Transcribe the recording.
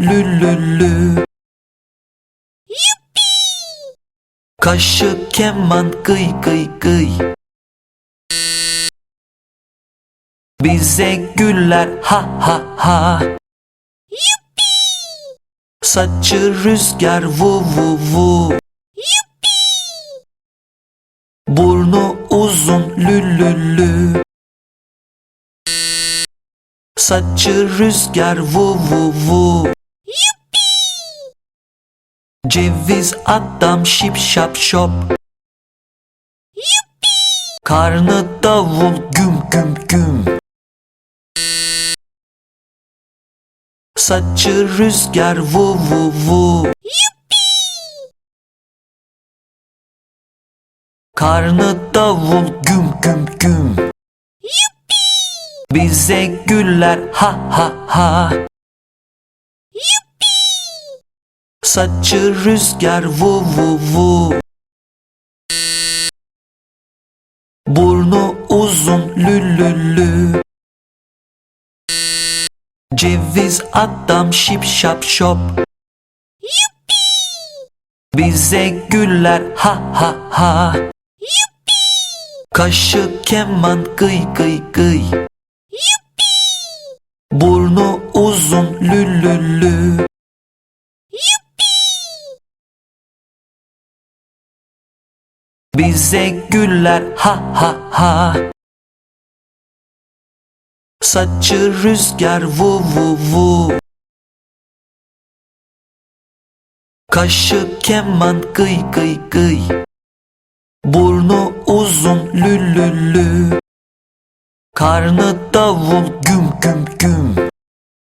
lülülü Kaşı keman gıy gıy gıy. Bize güller ha ha ha. Saçı rüzgar vu vu vu. Burnu uzun lülülü Saçı rüzgar vu vu vu. Ceviz adam şip şap şop. Karnı davul güm güm güm. Saçı rüzgar vu vu vu. Karnı davul güm güm güm Bize güller ha ha ha. Saçı rüzgar vu vu vu. Burnu uzun lülülü Ceviz adam şip şap şop. Bize güller ha ha ha. Kaşı keman gıy gıy gıy Burnu uzun lülülü Bize güller ha ha ha. Saçı rüzgar vu vu vu. Kaşı keman gıy gıy gıy. Burnu uzun lülülü Karnı davul güm güm güm